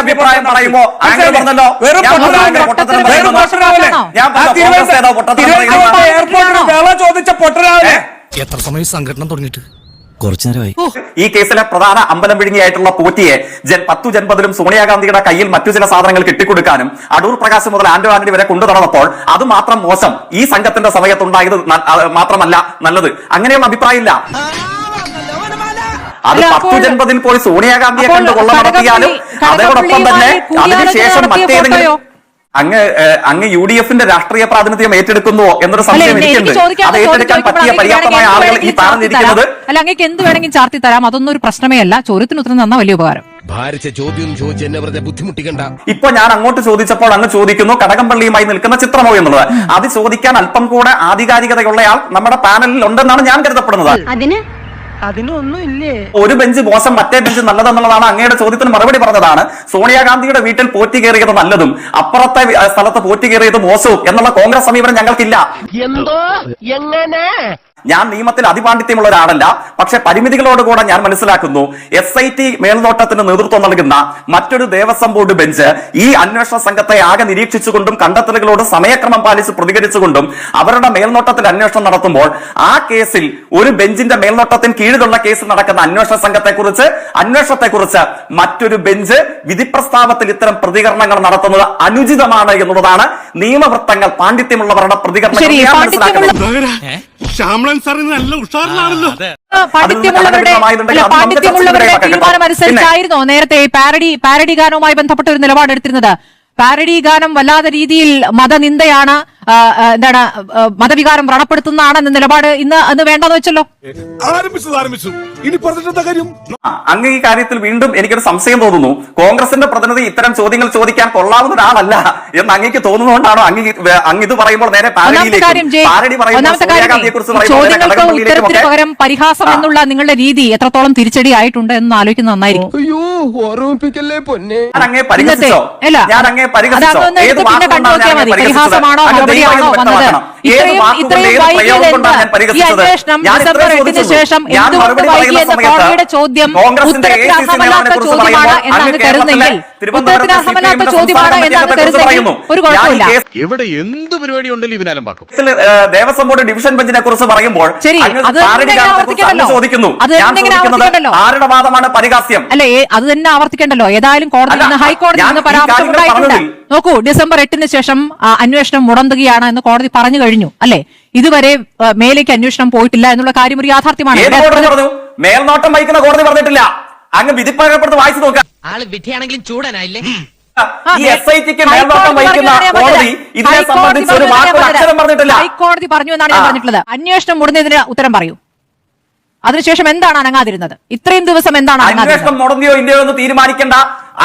അഭിപ്രായം പറയുമ്പോ പറഞ്ഞല്ലോ. വെറും. എയർപോർട്ടിൽ വിള ചോദിച്ച പൊട്ടനാവല്ലേ എത്ര സമയം സംഘടന തുടങ്ങിയിട്ട്? കുറച്ചു നേരമായി. ഈ കേസിലെ പ്രധാന അമ്പലം വിഴുങ്ങിയായിട്ടുള്ള പോറ്റിയെ ജൻ പത്തു ജൻപതിലും സോണിയാഗാന്ധിയുടെ കയ്യിൽ മറ്റു ചില സാധനങ്ങൾ കിട്ടിക്കൊടുക്കാനും അടൂർ പ്രകാശ് മുതൽ ആന്റോ ആന്റണി വരെ കൊണ്ടു നടന്നപ്പോൾ അത് മാത്രം മോശം. ഈ സംഘത്തിന്റെ സമയത്തുണ്ടായത് മാത്രമല്ല നല്ലത്. അങ്ങനെയുള്ള അഭിപ്രായമില്ല. അത് അല്ല, പത്തു ജൻപതിൽ പോയി സോണിയാഗാന്ധിയെ കണ്ട് കൊള്ള നടത്തിയാലും അതോടൊപ്പം തന്നെ അതിനുശേഷം മറ്റേതെങ്കിലും? അങ്ങ് അങ്ങ് യു ഡി എഫിന്റെ രാഷ്ട്രീയ പ്രാതിനിധ്യം ഏറ്റെടുക്കുന്നുവോ എന്നൊരു സംശയം എനിക്കുണ്ട്. അത് ഏറ്റെടുക്കാൻ പറ്റിയ പര്യാപ്തമായ ആളുകൾ ഈ പറഞ്ഞിരിക്കുന്നത് അല്ല അങ്ങേക്ക് എന്ത് വേണമെങ്കിലും ചാർത്തി തരാം. അതൊന്നും ഒരു പ്രശ്നമേ അല്ല. ചോദ്യത്തിന് ഉത്തരം തന്ന വലിയ ഉപകാരം. ഭാരിച്ച ചോദ്യം ചോദിച്ച് എന്നെ വെറുതെ ബുദ്ധിമുട്ടിക്കണ്ട ഇപ്പൊ ഞാൻ അങ്ങോട്ട് ചോദിച്ചപ്പോൾ അങ്ങ് ചോദിക്കുന്നു കടകംപള്ളിയുമായി നിൽക്കുന്ന ചിത്രമോ എന്നുള്ളത്. അത് ചോദിക്കാൻ അല്പം കൂടെ ആധികാരികതയുള്ളയാൾ നമ്മുടെ പാനലിൽ ഉണ്ടെന്നാണ് ഞാൻ കരുതപ്പെടുന്നത്. അതിന് ഒരു ബെഞ്ച് മോശം മറ്റേ ബെഞ്ച് നല്ലതെന്നുള്ളതാണ് അങ്ങയുടെ ചോദ്യത്തിന് മറുപടി പറഞ്ഞതാണ്. സോണിയാഗാന്ധിയുടെ വീട്ടിൽ പോറ്റി കയറിയത് നല്ലതും അപ്പുറത്തെ സ്ഥലത്ത് പോറ്റി കയറിയത് മോശവും എന്നുള്ള കോൺഗ്രസ് സമീപനം ഞങ്ങൾക്കില്ല. എന്തോ? എങ്ങനെ? ഞാൻ നിയമത്തിൽ അതിപാണ്ഡിത്യമുള്ള ഒരാളല്ല പക്ഷെ പരിമിതികളോടുകൂടെ ഞാൻ മനസ്സിലാക്കുന്നു. എസ് ഐ ടി മേൽനോട്ടത്തിന് നേതൃത്വം നൽകുന്ന മറ്റൊരു ദേവസ്വം ബോർഡ് ബെഞ്ച് ഈ അന്വേഷണ സംഘത്തെ ആകെ നിരീക്ഷിച്ചുകൊണ്ടും കണ്ടെത്തലുകളോട് സമയക്രമം പാലിച്ച് പ്രതികരിച്ചുകൊണ്ടും അവരുടെ മേൽനോട്ടത്തിൽ അന്വേഷണം നടത്തുമ്പോൾ ആ കേസിൽ ഒരു ബെഞ്ചിന്റെ മേൽനോട്ടത്തിന് കീഴിലുള്ള കേസിൽ നടക്കുന്ന അന്വേഷണ സംഘത്തെക്കുറിച്ച് അന്വേഷണത്തെക്കുറിച്ച് മറ്റൊരു ബെഞ്ച് വിധിപ്രസ്താവത്തിൽ ഇത്തരം പ്രതികരണങ്ങൾ നടത്തുന്നത് അനുചിതമാണ് എന്നുള്ളതാണ് നിയമവൃത്തങ്ങൾ പാണ്ഡിത്യമുള്ളവരുടെ പ്രതികരണം മനസ്സിലാക്കുന്നത്. ശ്യാമളൻ സാറിന് നല്ല ഉഷാറിലാണല്ലോ. പാണ്ഡിത്യമുള്ളവരുടെ തീരുമാനം അനുസരിച്ചായിരുന്നോ നേരത്തെ പാരഡി പാരഡി ഗാനവുമായി ബന്ധപ്പെട്ട ഒരു നിലപാടെടുത്തിരുന്നത്? പാരഡി ഗാനം വല്ലാത്ത രീതിയിൽ മതനിന്ദയാണ് എന്താണ് മതവികാരം മതവികാരം വ്രണപ്പെടുത്തുന്നതാണെന്ന നിലപാട് ഇന്ന് അന്ന് വേണ്ടെന്ന് വെച്ചല്ലോ? ആരംഭിച്ചത് ആരംഭിച്ചു. ഇനി പറഞ്ഞിട്ടെന്താ കാര്യം? അങ്ങ് ഈ കാര്യത്തിൽ വീണ്ടും എനിക്കൊരു സംശയം തോന്നുന്നു. കോൺഗ്രസിന്റെ പ്രതിനിധി ഇത്തരം ചോദ്യങ്ങൾ ചോദിക്കാൻ കൊള്ളാവുന്ന ഒരാളല്ല എന്ന് അങ്ങേക്ക് തോന്നുന്നതുകൊണ്ടാണോ അങ്ങ് അങ്ങ് ഇത് പറയുമ്പോൾ നേരെ ചോദ്യങ്ങൾക്ക് ഉത്തരത്തിന് പകരം പരിഹാസം എന്നുള്ള നിങ്ങളുടെ രീതി എത്രത്തോളം തിരിച്ചടി ആയിട്ടുണ്ട് എന്ന് ആലോചിക്കുന്നത് നന്നായിരിക്കും. ഓർമ്മിപ്പിക്കല്ലേ പൊന്നെ? ഞാൻ അങ്ങേ പരിഹസിച്ചോ? അല്ല, ഞാൻ അങ്ങേ പരിഹസിച്ചോ? ഏത് വാക്കുകൊണ്ടാണ് ഞാൻ അങ്ങ് പരിഹസിച്ചത്? ചോദ്യം ചോദ്യമാണ് എന്നാണ് കരുതുന്നെങ്കിൽ ചോദ്യമാണ് എന്നാണ്. കരുതുന്നെങ്കിൽ ഒരു കുഴപ്പമില്ല. എവിടെ ഇവിടെ എന്ത് പരിപാടി ഉണ്ടല്ലോ ഇവനാലും പാക്കും. ദേവസ്വം ബോർഡ് ഡിവിഷൻ ബെഞ്ചിനെ കുറിച്ച് പറയുമ്പോൾ ശരി, അത്. ചോദിക്കുന്നു. ഞാൻ ചോദിക്കുന്നത് ആരുടെ വാദമാണ് പരിഹാസ്യം? അല്ല അത് തന്നെ ആവർത്തിക്കേണ്ടല്ലോ. ഏതായാലും കോടതി ഹൈക്കോടതി പരാമർശം ഉണ്ടായിട്ടുണ്ട്. നോക്കൂ ഡിസംബർ എട്ടിന് ശേഷം അന്വേഷണം മുടന്തുകയാണ് എന്ന് കോടതി പറഞ്ഞു കഴിഞ്ഞു അല്ലെ? ഇതുവരെ മേലേക്ക് അന്വേഷണം പോയിട്ടില്ല എന്നുള്ള കാര്യം ഒരു യാഥാർത്ഥ്യമാണ്. മേൽനോട്ടം വഹിക്കുന്ന കോടതി പറഞ്ഞിട്ടില്ല. അങ്ങ് വിധിപ്പകർപ്പെടുത്ത് വായിച്ചു നോക്കാം. ആൾ വിധിയാണെങ്കിലും ചൂടനായില്ലേ? ഈ എസ് ഐ ടിക്ക് ഹൈക്കോടതി മേൽനോട്ടം വഹിക്കുന്ന കോടതി ഇതിനെ സംബന്ധിച്ച് ഒരു അക്ഷരം പറഞ്ഞിട്ടില്ല. ഹൈക്കോടതി പറഞ്ഞു എന്നാണ് ഞാൻ പറഞ്ഞിട്ടുള്ളത്. അന്വേഷണം മുടങ്ങിയതിന് ഉത്തരം പറയൂ. അതിനുശേഷം എന്താണ് അനങ്ങാതിരുന്നത്? ഇത്രയും ദിവസം എന്താണ് അന്വേഷണം മുടന്തിയോ ഇല്ലയോ എന്ന് തീരുമാനിക്കേണ്ട.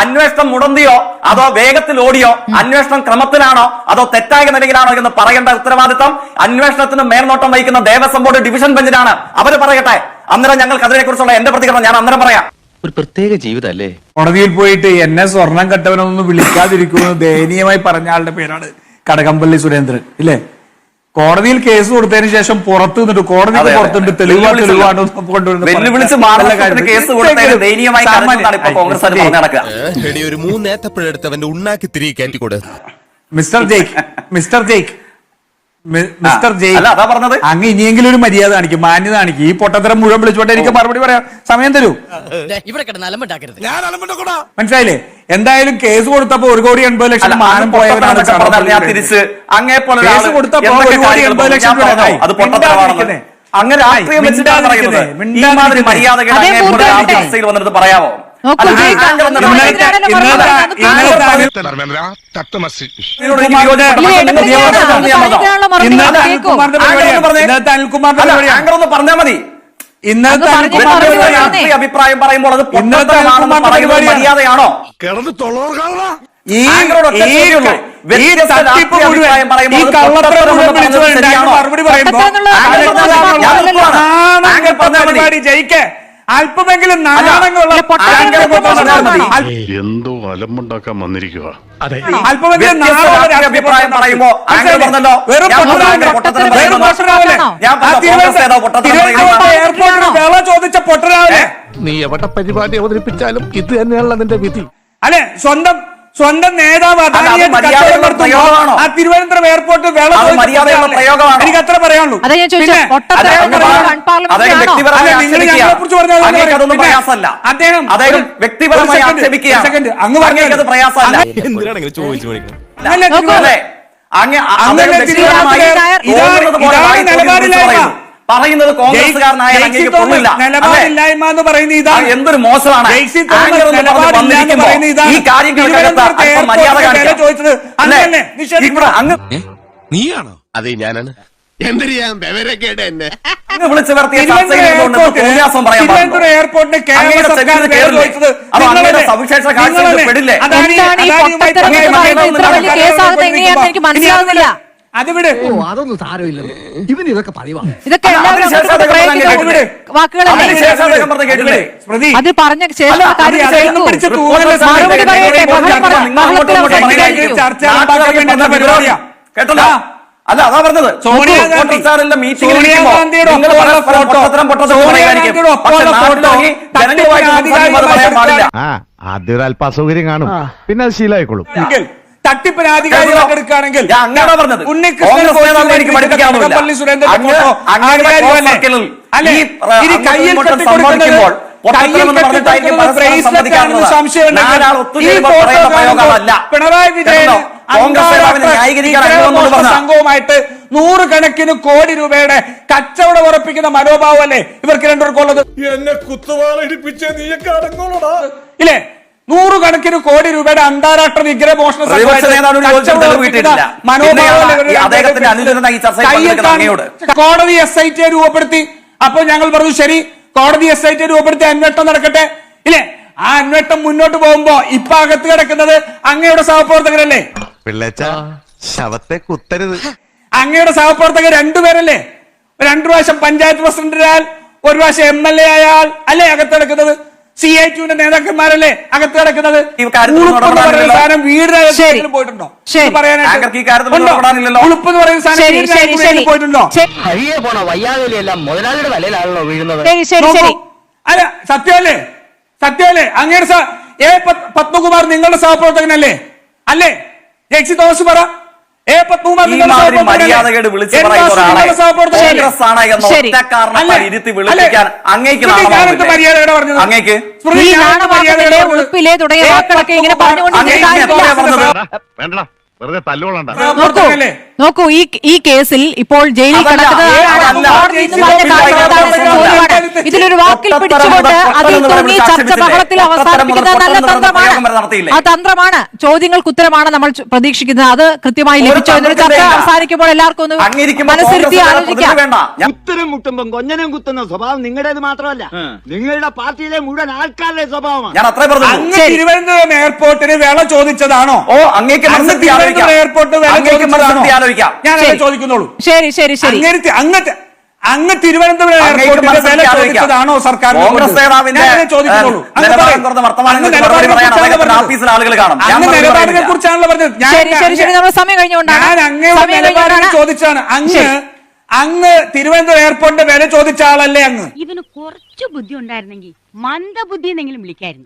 അന്വേഷണം മുടന്തിയോ അതോ വേഗത്തിൽ ഓടിയോ? അന്വേഷണം ക്രമത്തിലാണോ? അതോ തെറ്റായ നിലയിലാണോ എന്ന് പറയേണ്ട ഉത്തരവാദിത്തം? അന്വേഷണത്തിന് മേൽനോട്ടം വഹിക്കുന്ന ദേവസ്വം ബോർഡ് ഡിവിഷൻ ബെഞ്ചിലാണ് അവർ പറയട്ടെ. അന്നേരം ഞങ്ങൾക്ക് അതിനെ കുറിച്ചുള്ള എന്റെ പ്രതികരണം ഞാൻ അന്നേരം പറയാം. ഒരു പ്രത്യേക ജീവിതല്ലേ കോടതിയിൽ പോയിട്ട് എന്നെ സ്വർണം കെട്ടവനൊന്നും വിളിക്കാതിരിക്കുമെന്ന് ദയനീയമായി പറഞ്ഞ ആളുടെ പേരാണ് കടകംപള്ളി സുരേന്ദ്രൻ ഇല്ലേ? കോടതിയിൽ കേസ് കൊടുത്തതിന് ശേഷം പുറത്തു നിന്നിട്ട് കോടതിക്ക് അതെ. പുറത്തുണ്ട് തെളിവാ തെളിവാണോ മിസ്റ്റർ ജെയ്ക്ക് മിസ്റ്റർ ജെയ്ക്ക്. മി- മിസ്റ്റർ അല്ല, അതാ പറഞ്ഞത്. അങ്ങ് ഇനിയെങ്കിലും ഒരു മര്യാദ കാണിക്കും. മാന്യത കാണിക്കും. ഈ പൊട്ടത്തരം മുഴുവൻ വിളിച്ചോട്ടെ എനിക്ക് മറുപടി പറയാം. സമയം തരൂ. ഇവിടെ മനസ്സിലായില്ലേ? എന്തായാലും കേസ് കൊടുത്തപ്പോ ഒരു കോടി എൺപത് ലക്ഷം മാനം പോയവരാണ് കേസ് കൊടുത്തപ്പോ ഒരു കോടി എൺപത്. ലക്ഷം. അങ്ങനെ രാഷ്ട്രീയം വെച്ചിട്ടാണ് പറയുന്നത്. ഈ മാതിരി മര്യാദകൾ പറയാമോ അനിൽകുമാറിന്റെ പറഞ്ഞാൽ മതി. രാഷ്ട്രീയ അഭിപ്രായം പറയുമ്പോൾ അത് ഇന്നത്തെ മര്യാദയാണോ? കിടന്ന് ഈ ഈ തട്ടിപ്പ് മുഴുവൻ കള്ളത്തരം മുഴുവൻ വിളിച്ചു? മറുപടി ജയിക്കേ. അല്പമെങ്കിലും എന്തോ അലമ്പുണ്ടാക്കാൻ വന്നിരിക്കുക അല്പമെങ്കിലും അഭിപ്രായം പ്രവർത്തനം പറയുമ്പോ പറഞ്ഞല്ലോ, വെറും. എയർപോർട്ടിൽ വേള ചോദിച്ച പൊട്ടരാവിലെ നീ എവിടെ പരിപാടി അവതരിപ്പിച്ചാലും ഇത് തന്നെയാണല്ലോ നിന്റെ വിധി. അല്ലെ സ്വന്തം സ്വന്തം നേതാവ്? ആ തിരുവനന്തപുരം എയർപോർട്ട്? എനിക്ക് അത്ര പറയാനുള്ളൂ അദ്ദേഹം അല്ല, നിങ്ങൾ ആക്ഷേപിക്കുകയാണ്. കുറിച്ച് പറഞ്ഞത് അതൊന്നും പ്രയാസമല്ല അദ്ദേഹം അദ്ദേഹം ഒരു- വ്യക്തിപരമായി. അങ്ങ് പറഞ്ഞത്. പ്രയാസമല്ല എന്തിനാണെങ്കിലും ചോദിച്ചു അങ്ങനെ നിലപാടില്ലായ്മ. പറയുന്നു. പറയുന്നത് കോൺഗ്രസ്സുകാരനായ? നിലപാടില്ലായ്മ എന്ന് പറയുന്നത് ഇതാണ് എന്തൊരു മോശമാണ്. ഈ കാര്യങ്ങൾക്കകത്ത് മര്യാദ. ചോദിച്ചത് നീയാണോ അതെ ഞാനാണ്? എയർപോർട്ടിന് കേരള സർക്കാർ ചോദിച്ചത്? സവിശേഷ? പെടില്ലേ? എനിക്ക് മനസ്സിലാവുന്നില്ല. അത് വിട്. അതൊന്നും സാരമില്ല ഇവൻ ഇതൊക്കെ പറയുവാ ഇതൊക്കെ എല്ലാവരും പ്രയോഗിക്കുന്ന വാക്കുകളല്ലേ? അത് പറഞ്ഞ ശേഷം അല്ല, കാര്യം അത് അതൊന്നും കേൾക്കൂ. പിടിച്ച് തൂങ്ങല്ലേ റിപ്പോർട്ടർ മറുപടി പറയട്ടെ, ബഹളം പറ- ബഹളത്തിൽ ഇങ്ങോട്ടും ചർച്ച ഉണ്ടാക്കാൻ വേണ്ടി പരിപാടിയാ. കേട്ടല്ലോ? അല്ല അതാ പറഞ്ഞത്. റിപ്പോർട്ടർ സാറിന്റെ മീറ്റിംഗിൽ ഇരിക്കുമ്പോ സോണിയാഗാന്ധിയുടെ നിങ്ങൾ പരസ്പരം പൊട്ടത്തരം പൊട്ടത്തരം പറയുമായിരിക്കും സോണിയാഗാന്ധിയുടെ പക്ഷെ ഒപ്പമുള്ള ഫോട്ടോ നാട്ടിലിറങ്ങി ജനങ്ങളുമായിട്ട് സംസാരിക്കുമ്പോൾ അത് പറയാൻ പാടില്ല. ആ. അസൗകര്യം കാണും. പിന്നെ അത് ശീലമായിക്കോളും. എങ്കിൽ തട്ടിപ്പിന് ആധികാരികളൊക്കെ എടുക്കുകയാണെങ്കിൽ ഞാൻ അങ്ങനെയാ പറഞ്ഞത്. ഉണ്ണികൃഷ്ണൻ? സർക്കിളിൽ അല്ലേ? ഇനി കയ്യിൽ. പിണറായി വിജയൻ സംഘവുമായിട്ട് നൂറുകണക്കിന് കോടി രൂപയുടെ കച്ചവടം ഉറപ്പിക്കുന്ന മനോഭാവം അല്ലേ ഇവർക്ക് രണ്ടുപേർക്കുള്ളത് എന്നെ കുത്തുവാള നീ നീയൊക്കെ ഇല്ലേ നൂറുകണക്കിന് കോടി രൂപയുടെ അന്താരാഷ്ട്ര വിഗ്രഹ മോഷണ. കോടതി എസ് ഐ ടി രൂപപ്പെടുത്തി. അപ്പൊ ഞങ്ങൾ പറഞ്ഞു ശരി കോടതി എസ് ഐ ടി രൂപപ്പെടുത്തി അന്വേഷണം നടക്കട്ടെ. ഇല്ലേ? ആ അന്വേഷണം മുന്നോട്ട് പോകുമ്പോ ഇപ്പൊ അകത്ത് കിടക്കുന്നത് അങ്ങയുടെ സഹപ്രവർത്തകരല്ലേ? പിള്ളേച്ച ശവത്തെ കുത്തരുത്. അങ്ങയുടെ സഹപ്രവർത്തകർ രണ്ടുപേരല്ലേ? രണ്ടു പ്രാവശ്യം പഞ്ചായത്ത് പ്രസിഡന്റിനാൽ ഒരു പ്രാവശ്യം എം എൽ എ ആയാൽ അല്ലേ അകത്ത് കിടക്കുന്നത്? സി ഐ ടിയുടെ നേതാക്കന്മാരല്ലേ അകത്ത് കിടക്കുന്നത്? ഉളുപ്പ് പറയുന്ന. സാധനം പോയിട്ടുണ്ടോ. ഉളുപ്പ് എന്ന് പറയുന്ന പോയിട്ടുണ്ടോ? അല്ല സത്യമല്ലേ? സത്യമല്ലേ? അങ്ങയുടെ എ പത്മകുമാർ നിങ്ങളുടെ സഹപ്രവർത്തകനല്ലേ? അല്ലേ? ജെക്സി തോമസ് പറ. മര്യാദകേട് വിളിച്ചു? ഉളുപ്പിലെ തുടങ്ങിയ വാക്കുകളൊക്കെ ഇങ്ങനെ? വെറുതെ തല്ലുകൊള്ളണ്ട. നോക്കൂ ഈ ഈ കേസിൽ ഇപ്പോൾ ജയിലിൽ കിടക്കുന്നത് വാക്കിൽ പിടിച്ചുകൊണ്ട് അതിൽ തുടങ്ങി ചർച്ച ബഹളത്തിൽ അവസാനിപ്പിക്കുന്നത് നല്ല തന്ത്രമാണ്? ആ തന്ത്രമാണ്. ചോദ്യങ്ങൾക്ക് ഉത്തരമാണ് നമ്മൾ പ്രതീക്ഷിക്കുന്നത്. അത് കൃത്യമായി ലഭിച്ചോ. എന്നൊരു ചർച്ച. അവസാനിക്കുമ്പോൾ എല്ലാവർക്കും ഒന്ന് മനസ്സിരുത്തി ആലോചിക്കാം. ഉത്തരം മുട്ടുമ്പം കൊഞ്ഞനം കുത്തുന്ന സ്വഭാവം നിങ്ങളുടേത് മാത്രമല്ല. നിങ്ങളുടെ പാർട്ടിയിലെ മുഴുവൻ ആൾക്കാരുടെ സ്വഭാവമാണ്. ഞാൻ അത്രേ പറഞ്ഞു അങ്ങ് ശരി. തിരുവനന്തപുരം എയർപോർട്ടിന് വില ചോദിച്ചതാണോ? ഓ അങ്ങേക്ക് അങ്ങ് തിരുവനന്തപുരം എയർപോർട്ട് വില ചോദിച്ചതാണോ? ഞാൻ. ചോദിക്കുന്നുള്ളൂ. ശരി ശരി ശരി. അങ്ങനത്തെ അങ്ങത്തെ അങ്ങ് തിരുവനന്തപുരം സർക്കാർ കോൺഗ്രസ് നേതാവിന്റെ നിലപാടിനെ പറഞ്ഞത്. ഞാൻ. കുറിച്ചാണല്ലോ പറഞ്ഞത്. ചോദിച്ചാണ് അങ്ങ് അങ്ങ് തിരുവനന്തപുരം എയർപോർട്ടിന്റെ വില ചോദിച്ച ആളല്ലേ അങ്ങ്? ഇവന് കുറച്ച് ബുദ്ധി ഉണ്ടായിരുന്നെങ്കിൽ മന്ദബുദ്ധി എന്നെങ്കിലും വിളിക്കായിരുന്നു.